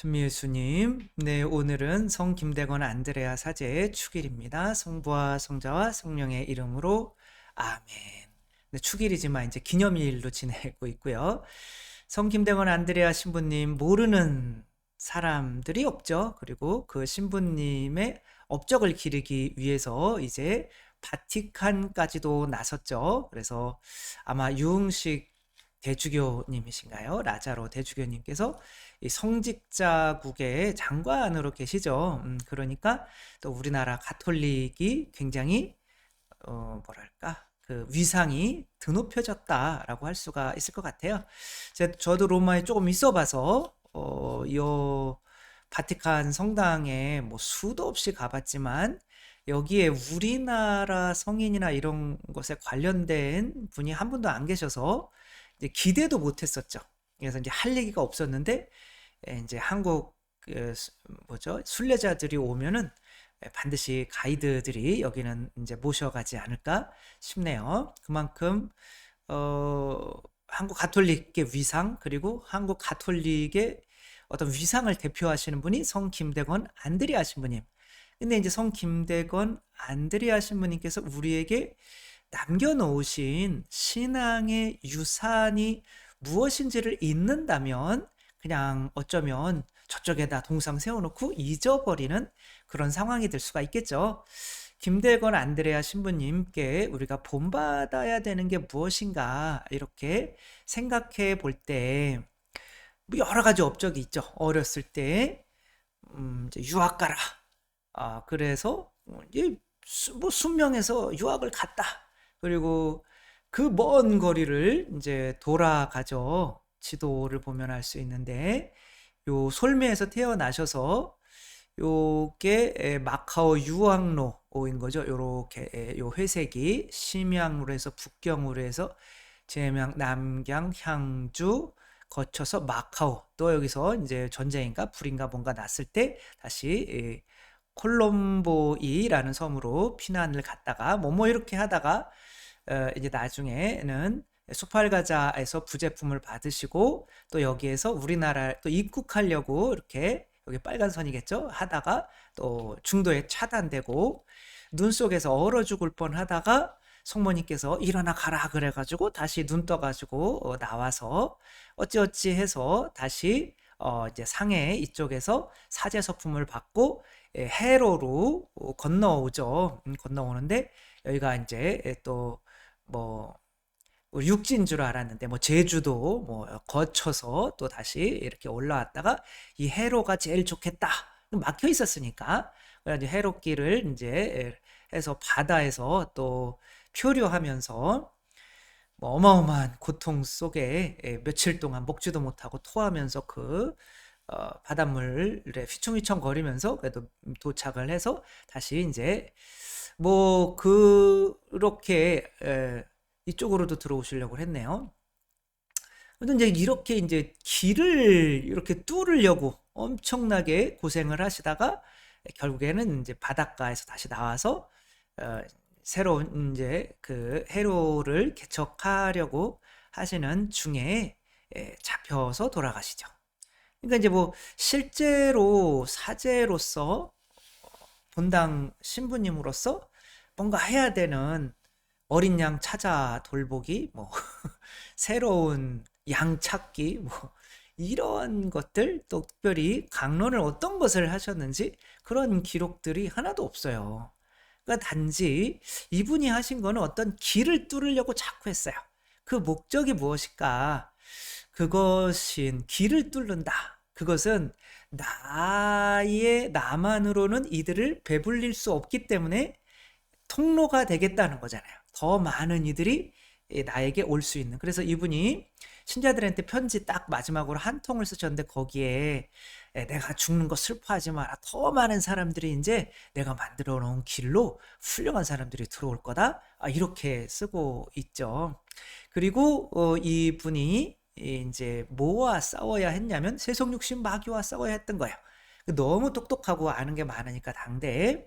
준미 예수님, 네, 오늘은 성 김대건 안드레아 사제의 축일입니다. 성부와 성자와 성령의 이름으로 아멘. 네, 축일이지만 이제 기념일로 지내고 있고요. 성 김대건 안드레아 신부님 모르는 사람들이 없죠. 그리고 그 신부님의 업적을 기르기 위해서 이제 바티칸까지도 나섰죠. 그래서 아마 유흥식 대주교님이신가요? 라자로 대주교님께서 이 성직자국의 장관으로 계시죠. 음, 그러니까 또 우리나라 가톨릭이 굉장히 어, 뭐랄까 그 위상이 드높여졌다라고 할 수가 있을 것 같아요. 제, 저도 로마에 조금 있어봐서 어, 요 바티칸 성당에 뭐 수도 없이 가봤지만 여기에 우리나라 성인이나 이런 것에 관련된 분이 한 분도 안 계셔서 기대도 못했었죠. 그래서 이제 할 얘기가 없었는데 예, 이제 한국 그 뭐죠 순례자들이 오면은 예, 반드시 가이드들이 여기는 이제 모셔가지 않을까 싶네요. 그만큼 어, 한국 가톨릭의 위상 그리고 한국 가톨릭의 어떤 위상을 대표하시는 분이 성 김대건 안드리아 신부님. 근데 이제 성 김대건 안드리아 신부님께서 우리에게 남겨놓으신 신앙의 유산이 무엇인지를 잊는다면 그냥 어쩌면 저쪽에다 동상 세워놓고 잊어버리는 그런 상황이 될 수가 있겠죠. 김대건 안드레아 신부님께 우리가 본받아야 되는 게 무엇인가 이렇게 생각해 볼때 뭐 여러 가지 업적이 있죠. 어렸을 때 음, 유학 가라. 아 그래서 이제 뭐 순명해서 유학을 갔다. 그리고 그 먼 거리를 이제 돌아가죠. 지도를 보면 알 수 있는데 요 솔메에서 태어나셔서 요게 마카오 유학로인 거죠. 요렇게 요 회색이 심양으로 해서 북경으로 해서 제명 남경 향주 거쳐서 마카오 또 여기서 이제 전쟁인가 불인가 뭔가 났을 때 다시 콜롬보이라는 섬으로 피난을 갔다가 뭐뭐 뭐 이렇게 하다가 어, 이제 나중에는 소팔가자에서 부제품을 받으시고 또 여기에서 우리나라 또 입국하려고 이렇게 여기 빨간 선이겠죠 하다가 또 중도에 차단되고 눈 속에서 얼어 죽을 뻔 하다가 성모님께서 일어나 가라 그래가지고 다시 눈 떠가지고 어, 나와서 어찌어찌 해서 다시 어 이제 상해 이쪽에서 사제 서품을 받고 예, 해로로 건너오죠. 음, 건너오는데 여기가 이제 또 뭐 육지인 줄 알았는데 뭐 제주도 뭐 거쳐서 또 다시 이렇게 올라왔다가 이 해로가 제일 좋겠다. 막혀 있었으니까. 그래서 해로길을 이제 해서 바다에서 또 표류하면서 뭐 어마어마한 고통 속에 며칠 동안 먹지도 못하고 토하면서 그 어, 바닷물에 휘청휘청 거리면서 그래도 도착을 해서 다시 이제 뭐 그렇게 에, 이쪽으로도 들어오시려고 했네요. 근데 이제 이렇게 이제 길을 이렇게 뚫으려고 엄청나게 고생을 하시다가 결국에는 이제 바닷가에서 다시 나와서 어, 새로운 이제 그 해로를 개척하려고 하시는 중에 예, 잡혀서 돌아가시죠. 그러니까 이제 뭐 실제로 사제로서 본당 신부님으로서 뭔가 해야 되는 어린 양 찾아 돌보기, 뭐, 새로운 양 찾기, 뭐, 이런 것들, 또 특별히 강론을 어떤 것을 하셨는지 그런 기록들이 하나도 없어요. 그러니까 단지 이분이 하신 거는 어떤 길을 뚫으려고 자꾸 했어요. 그 목적이 무엇일까? 그것인 길을 뚫는다. 그것은 나의 나만으로는 이들을 배불릴 수 없기 때문에 통로가 되겠다는 거잖아요. 더 많은 이들이 나에게 올 수 있는. 그래서 이분이 신자들한테 편지 딱 마지막으로 한 통을 쓰셨는데 거기에 내가 죽는 거 슬퍼하지 마라. 더 많은 사람들이 이제 내가 만들어 놓은 길로 훌륭한 사람들이 들어올 거다. 아, 이렇게 쓰고 있죠. 그리고 어, 이분이 이제 뭐와 싸워야 했냐면 세속육신 마귀와 싸워야 했던 거예요. 너무 똑똑하고 아는 게 많으니까 당대에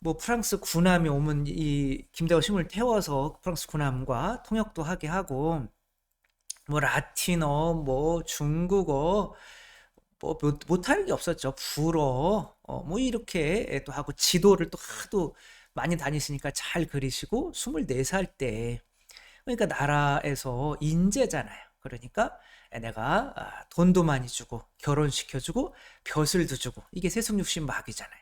뭐 프랑스 군함이 오면 이 김대호 신을 태워서 프랑스 군함과 통역도 하게 하고 뭐 라틴어, 뭐 중국어, 뭐 못, 못하는 게 없었죠. 불어 어, 뭐 이렇게 또 하고 지도를 또 하도 많이 다니시니까 잘 그리시고 24살 때 그러니까 나라에서 인재잖아요. 그러니까 내가 아, 돈도 많이 주고 결혼시켜주고 벼슬도 주고 이게 세속육신 마귀잖아요.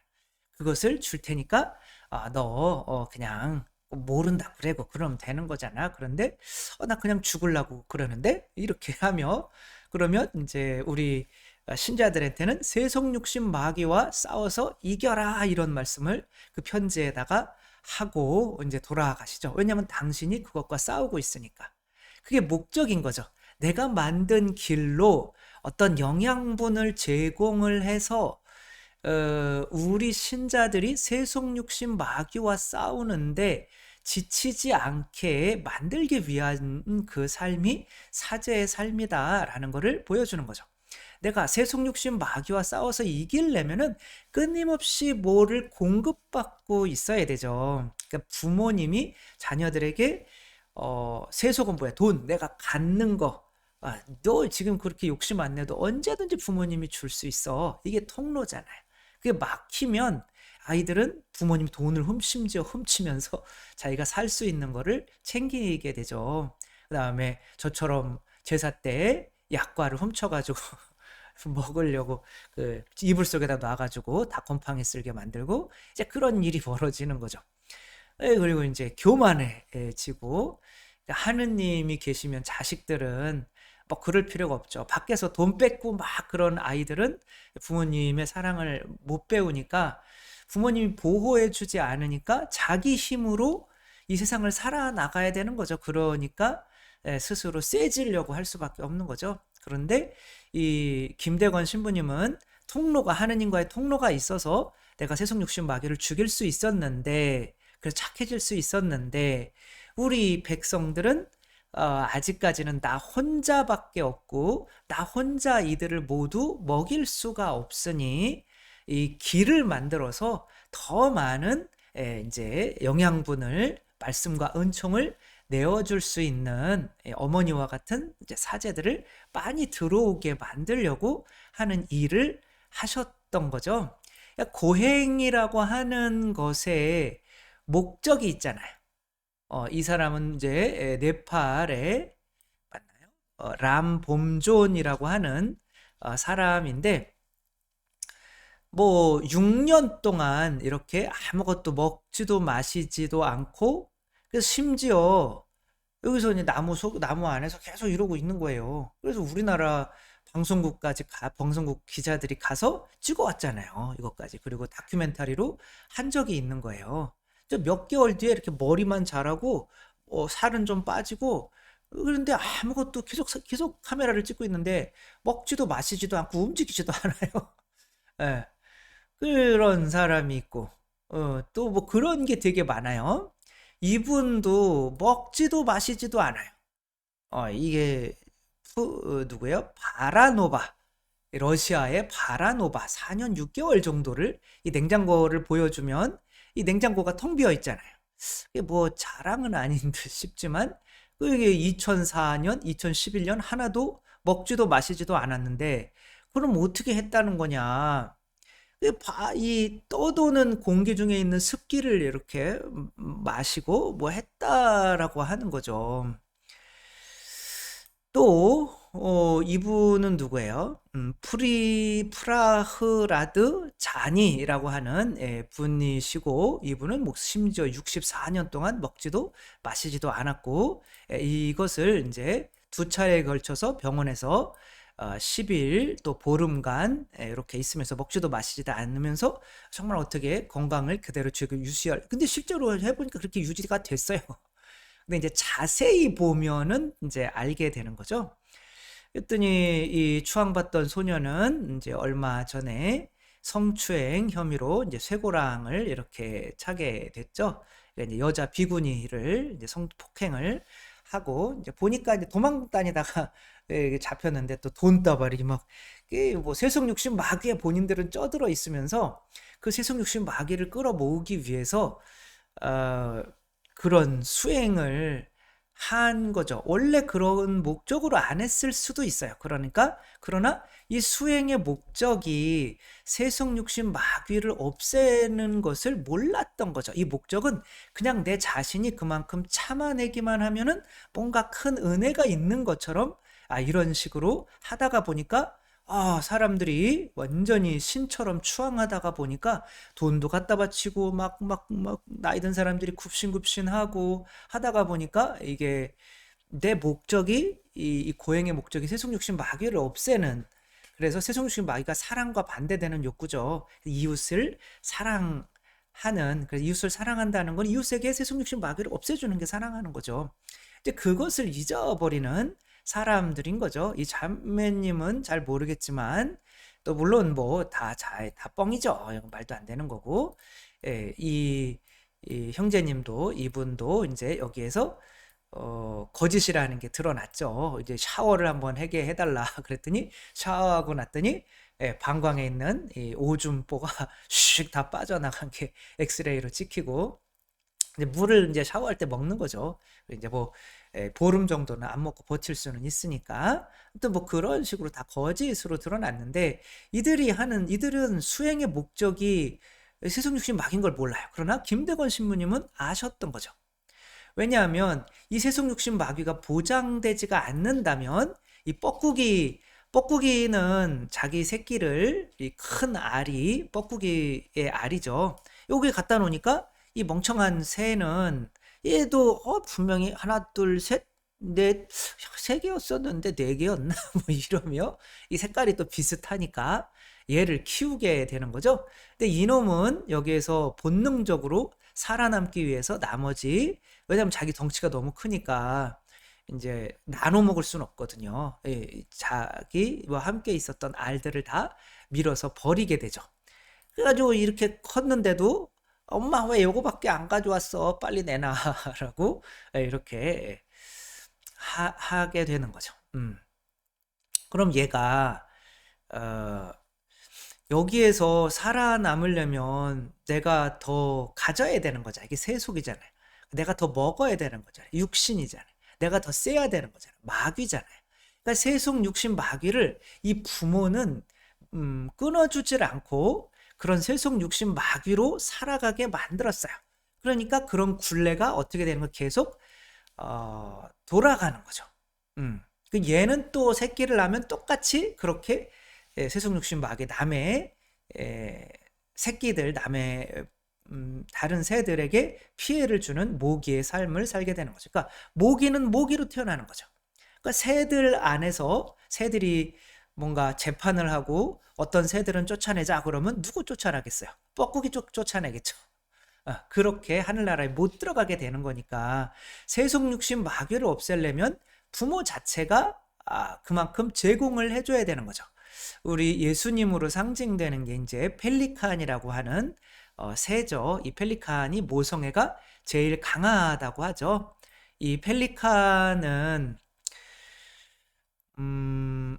그것을 줄 테니까 아, 너 어, 그냥 모른다 그래고 그러면 되는 거잖아. 그런데 어, 나 그냥 죽을라고 그러는데 이렇게 하며 그러면 이제 우리 신자들한테는 세속 육신 마귀와 싸워서 이겨라 이런 말씀을 그 편지에다가 하고 이제 돌아가시죠. 왜냐하면 당신이 그것과 싸우고 있으니까. 그게 목적인 거죠. 내가 만든 길로 어떤 영양분을 제공을 해서 어, 우리 신자들이 세속 육신 마귀와 싸우는데 지치지 않게 만들기 위한 그 삶이 사제의 삶이다라는 것을 보여주는 거죠. 내가 세속 육신 마귀와 싸워서 이길려면은 끊임없이 뭐를 공급받고 있어야 되죠. 그러니까 부모님이 자녀들에게 어, 세속은 뭐야? 돈, 내가 갖는 거. 아, 너 지금 그렇게 욕심 안 내도 언제든지 부모님이 줄 수 있어. 이게 통로잖아요. 그게 막히면 아이들은 부모님 돈을 훔, 심지어 훔치면서 자기가 살 수 있는 거를 챙기게 되죠. 그 다음에 저처럼 제사 때 약과를 훔쳐가지고 먹으려고 그 이불 속에다 놔가지고 닭곰팡이 쓸게 만들고 이제 그런 일이 벌어지는 거죠. 예, 그리고 이제 교만해지고 하느님이 계시면 자식들은 뭐 그럴 필요가 없죠. 밖에서 돈 뺏고 막 그런 아이들은 부모님의 사랑을 못 배우니까 부모님이 보호해 주지 않으니까 자기 힘으로 이 세상을 살아나가야 되는 거죠. 그러니까 예, 스스로 세지려고 할 수밖에 없는 거죠. 그런데 이 김대건 신부님은 통로가 하느님과의 통로가 있어서 내가 세속 육신 마귀를 죽일 수 있었는데 그래서 착해질 수 있었는데 우리 백성들은 어, 아직까지는 나 혼자밖에 없고 나 혼자 이들을 모두 먹일 수가 없으니 이 길을 만들어서 더 많은 에, 이제 영양분을 말씀과 은총을 내어줄 수 있는 예, 어머니와 같은 사제들을 많이 들어오게 만들려고 하는 일을 하셨던 거죠. 그러니까 고행이라고 하는 것에 목적이 있잖아요. 어, 이 사람은 이제 예, 네팔에 맞나요? 어, 람봄존이라고 하는 어, 사람인데 뭐 6년 동안 이렇게 아무것도 먹지도 마시지도 않고 그래서 심지어 여기서 이제 나무 속 나무 안에서 계속 이러고 있는 거예요. 그래서 우리나라 방송국까지 가, 방송국 기자들이 가서 찍어왔잖아요. 이것까지. 그리고 다큐멘터리로 한 적이 있는 거예요. 몇 개월 뒤에 이렇게 머리만 자라고 어, 살은 좀 빠지고 그런데 아무것도 계속 계속 카메라를 찍고 있는데 먹지도 마시지도 않고 움직이지도 않아요. 예. 그런 사람이 있고 어, 또 뭐 그런 게 되게 많아요. 이분도 먹지도 마시지도 않아요. 어, 이게 푸, 어, 누구예요? 바라노바. 러시아의 바라노바 4년 6개월 정도를 이 냉장고를 보여주면 이 냉장고가 텅 비어 있잖아요. 이게 뭐 자랑은 아닌 듯 싶지만 그게 2004년, 2011년 하나도 먹지도 마시지도 않았는데 그럼 어떻게 했다는 거냐? 이 떠도는 공기 중에 있는 습기를 이렇게 마시고 뭐 했다라고 하는 거죠. 또 어, 이분은 누구예요? 음, 프리 프라흐라드 자니라고 하는 예, 분이시고 이분은 뭐 심지어 64년 동안 먹지도 마시지도 않았고 예, 이것을 이제 두 차례에 걸쳐서 병원에서 10일 어, 또 보름간 이렇게 있으면서 먹지도 마시지도 않으면서 정말 어떻게 건강을 그대로 지금 유지할 근데 실제로 해보니까 그렇게 유지가 됐어요. 근데 이제 자세히 보면은 이제 알게 되는 거죠. 그랬더니 이 추앙받던 소녀는 이제 얼마 전에 성추행 혐의로 이제 쇠고랑을 이렇게 차게 됐죠. 그러니까 이제 여자 비구니를 이제 성폭행을 하고 이제 보니까 이제 도망 다니다가 예, 잡혔는데 또 돈다발이 막뭐 세속 육신 마귀에 본인들은 쪄들어 있으면서 그 세속 육신 마귀를 끌어모으기 위해서 어, 그런 수행을 한 거죠. 원래 그런 목적으로 안 했을 수도 있어요. 그러니까 그러나 이 수행의 목적이 세속 육신 마귀를 없애는 것을 몰랐던 거죠. 이 목적은 그냥 내 자신이 그만큼 참아내기만 하면은 뭔가 큰 은혜가 있는 것처럼 아 이런 식으로 하다가 보니까 아, 사람들이 완전히 신처럼 추앙하다가 보니까 돈도 갖다 바치고 막, 막, 막, 나이 든 사람들이 굽신굽신 하고 하다가 보니까 이게 내 목적이, 이, 이 고행의 목적이 세속육신 마귀를 없애는 그래서 세속육신 마귀가 사랑과 반대되는 욕구죠. 이웃을 사랑하는, 그래서 이웃을 사랑한다는 건 이웃에게 세속육신 마귀를 없애주는 게 사랑하는 거죠. 이제 그것을 잊어버리는 사람들인 거죠. 이 자매님은 잘 모르겠지만 또 물론 뭐 다잘다 뻥이죠. 이건 말도 안 되는 거고 예, 이, 이 형제님도 이분도 이제 여기에서 어, 거짓이라는 게 드러났죠. 이제 샤워를 한번 하게 해달라 그랬더니 샤워하고 났더니 예, 방광에 있는 이 오줌보가 슉 다 빠져나간 게 엑스레이로 찍히고 이제 물을 이제 샤워할 때 먹는 거죠. 이제 뭐 예, 보름 정도는 안 먹고 버틸 수는 있으니까 또뭐 그런 식으로 다 거짓으로 드러났는데 이들이 하는 이들은 수행의 목적이 세속 육신 막인 걸 몰라요. 그러나 김대건 신부님은 아셨던 거죠. 왜냐하면 이 세속 육신 마귀가 보장되지가 않는다면 이 뻐꾸기 뻐꾸기는 자기 새끼를 이 큰 알이 뻐꾸기의 알이죠. 여기 갖다 놓으니까 이 멍청한 새는 얘도 어, 분명히 하나, 둘, 셋, 넷, 세 개였었는데 네 개였나? 뭐 이러며 이 색깔이 또 비슷하니까 얘를 키우게 되는 거죠. 근데 이놈은 여기에서 본능적으로 살아남기 위해서 나머지 왜냐면 자기 덩치가 너무 크니까 이제 나눠 먹을 수는 없거든요. 예, 자기와 함께 있었던 알들을 다 밀어서 버리게 되죠. 그래가지고 이렇게 컸는데도 엄마 왜 요거밖에 안 가져왔어? 빨리 내놔라고 예, 이렇게 하, 하게 되는 거죠. 음. 그럼 얘가 어, 여기에서 살아남으려면 내가 더 가져야 되는 거잖아. 이게 세속이잖아요. 내가 더 먹어야 되는 거잖아요. 육신이잖아요. 내가 더 세야 되는 거잖아요. 마귀잖아요. 그러니까 세속 육신 마귀를 이 부모는 음, 끊어주질 않고 그런 세속 육신 마귀로 살아가게 만들었어요. 그러니까 그런 굴레가 어떻게 되는 거 계속 어, 돌아가는 거죠. 음. 그 얘는 또 새끼를 낳으면 똑같이 그렇게 예, 세속 육신 마귀 남의 예, 새끼들 남의 음, 다른 새들에게 피해를 주는 모기의 삶을 살게 되는 거죠. 그러니까 모기는 모기로 태어나는 거죠. 그러니까 새들 안에서 새들이 뭔가 재판을 하고 어떤 새들은 쫓아내자 그러면 누구 쫓아나겠어요? 뻐꾸기 쫓, 쫓아내겠죠. 아, 그렇게 하늘나라에 못 들어가게 되는 거니까 세속육신 마귀를 없애려면 부모 자체가 아, 그만큼 제공을 해줘야 되는 거죠. 우리 예수님으로 상징되는 게 이제 펠리칸이라고 하는 어, 새죠. 이 펠리칸이 모성애가 제일 강하다고 하죠. 이 펠리칸은 음,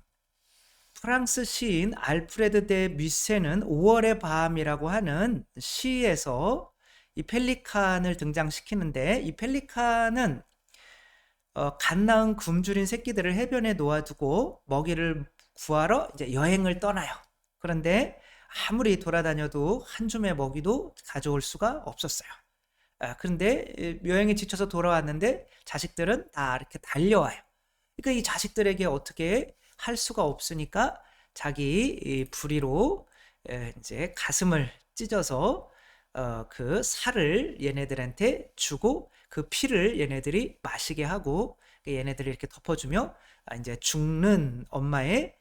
프랑스 시인 알프레드 데 뮤세는 5월의 밤이라고 하는 시에서 이 펠리칸을 등장시키는데 이 펠리칸은 어, 갓 낳은 굶주린 새끼들을 해변에 놓아두고 먹이를 구하러 이제 여행을 떠나요. 그런데 아무리 돌아다녀도 한 줌의 먹이도 가져올 수가 없었어요. 아, 그런데 여행에 지쳐서 돌아왔는데 자식들은 다 이렇게 달려와요. 그러니까 이 자식들에게 어떻게 할 수가 없으니까 자기 부리로 이제 가슴을 찢어서 어, 그 살을 얘네들한테 주고 그 피를 얘네들이 마시게 하고 그 얘네들이 이렇게 덮어주며 아, 이제 죽는 엄마의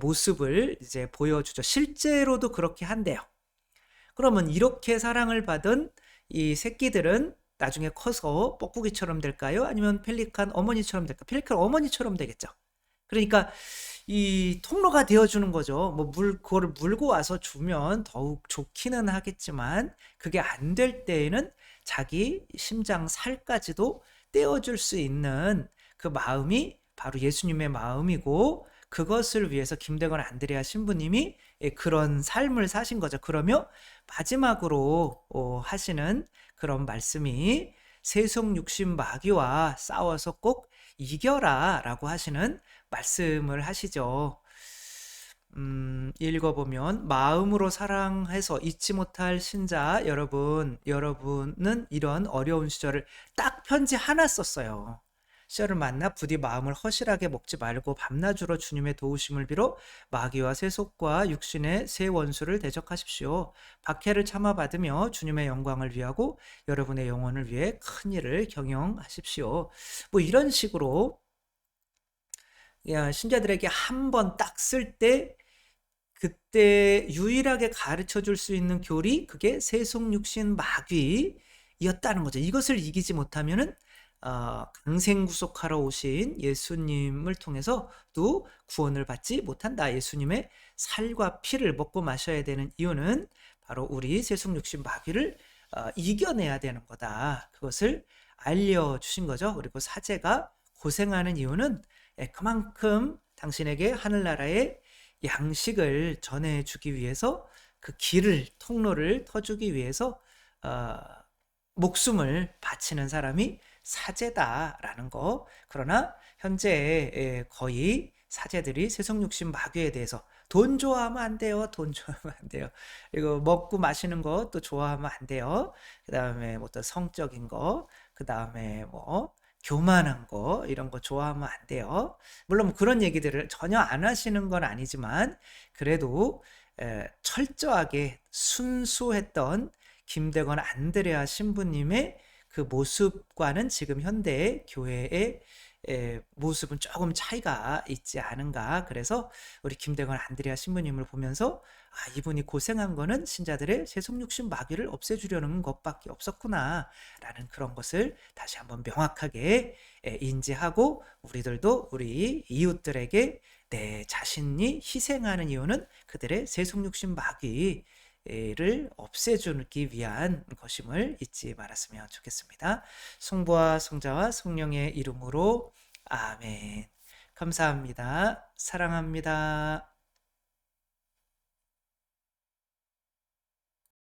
모습을 이제 보여주죠. 실제로도 그렇게 한대요. 그러면 이렇게 사랑을 받은 이 새끼들은 나중에 커서 뻐꾸기처럼 될까요? 아니면 펠리칸 어머니처럼 될까? 펠리칸 어머니처럼 되겠죠. 그러니까 이 통로가 되어주는 거죠. 뭐 물, 그거를 물고 와서 주면 더욱 좋기는 하겠지만 그게 안 될 때에는 자기 심장 살까지도 떼어줄 수 있는 그 마음이 바로 예수님의 마음이고 그것을 위해서 김대건 안드레아 신부님이 그런 삶을 사신 거죠. 그러며 마지막으로 어, 하시는 그런 말씀이 세속 육신 마귀와 싸워서 꼭 이겨라 라고 하시는 말씀을 하시죠. 음, 읽어보면 마음으로 사랑해서 잊지 못할 신자 여러분, 여러분은 이런 어려운 시절을 딱 편지 하나 썼어요. 시절을 만나 부디 마음을 허실하게 먹지 말고 밤낮으로 주님의 도우심을 빌어 마귀와 세속과 육신의 새 원수를 대적하십시오. 박해를 참아 받으며 주님의 영광을 위하고 여러분의 영혼을 위해 큰 일을 경영하십시오. 뭐 이런 식으로 야, 신자들에게 한 번 딱 쓸 때 그때 유일하게 가르쳐 줄 수 있는 교리 그게 세속 육신 마귀였다는 거죠. 이것을 이기지 못하면은 어, 강생구속하러 오신 예수님을 통해서 또 구원을 받지 못한다. 예수님의 살과 피를 먹고 마셔야 되는 이유는 바로 우리 세속 육신 마귀를 어, 이겨내야 되는 거다. 그것을 알려주신 거죠. 그리고 사제가 고생하는 이유는 예, 그만큼 당신에게 하늘나라의 양식을 전해주기 위해서 그 길을 통로를 터주기 위해서 어, 목숨을 바치는 사람이 사제다라는 거. 그러나 현재 예, 거의 사제들이 세속육신 마귀에 대해서 돈 좋아하면 안 돼요. 돈 좋아하면 안 돼요. 그리고 먹고 마시는 것도 좋아하면 안 돼요. 그 다음에 뭐또 성적인 거, 그 다음에 뭐 교만한 거 이런 거 좋아하면 안 돼요. 물론 뭐 그런 얘기들을 전혀 안 하시는 건 아니지만 그래도 에, 철저하게 순수했던 김대건 안드레아 신부님의 그 모습과는 지금 현대 교회의 에, 모습은 조금 차이가 있지 않은가. 그래서 우리 김대건 안드레아 신부님을 보면서 아, 이분이 고생한 거는 신자들의 세속육신 마귀를 없애주려는 것밖에 없었구나. 라는 그런 것을 다시 한번 명확하게 에, 인지하고 우리들도 우리 이웃들에게 내 자신이 희생하는 이유는 그들의 세속육신 마귀 를 없애주기 위한 것임을 잊지 말았으면 좋겠습니다. 성부와 성자와 성령의 이름으로 아멘. 감사합니다. 사랑합니다.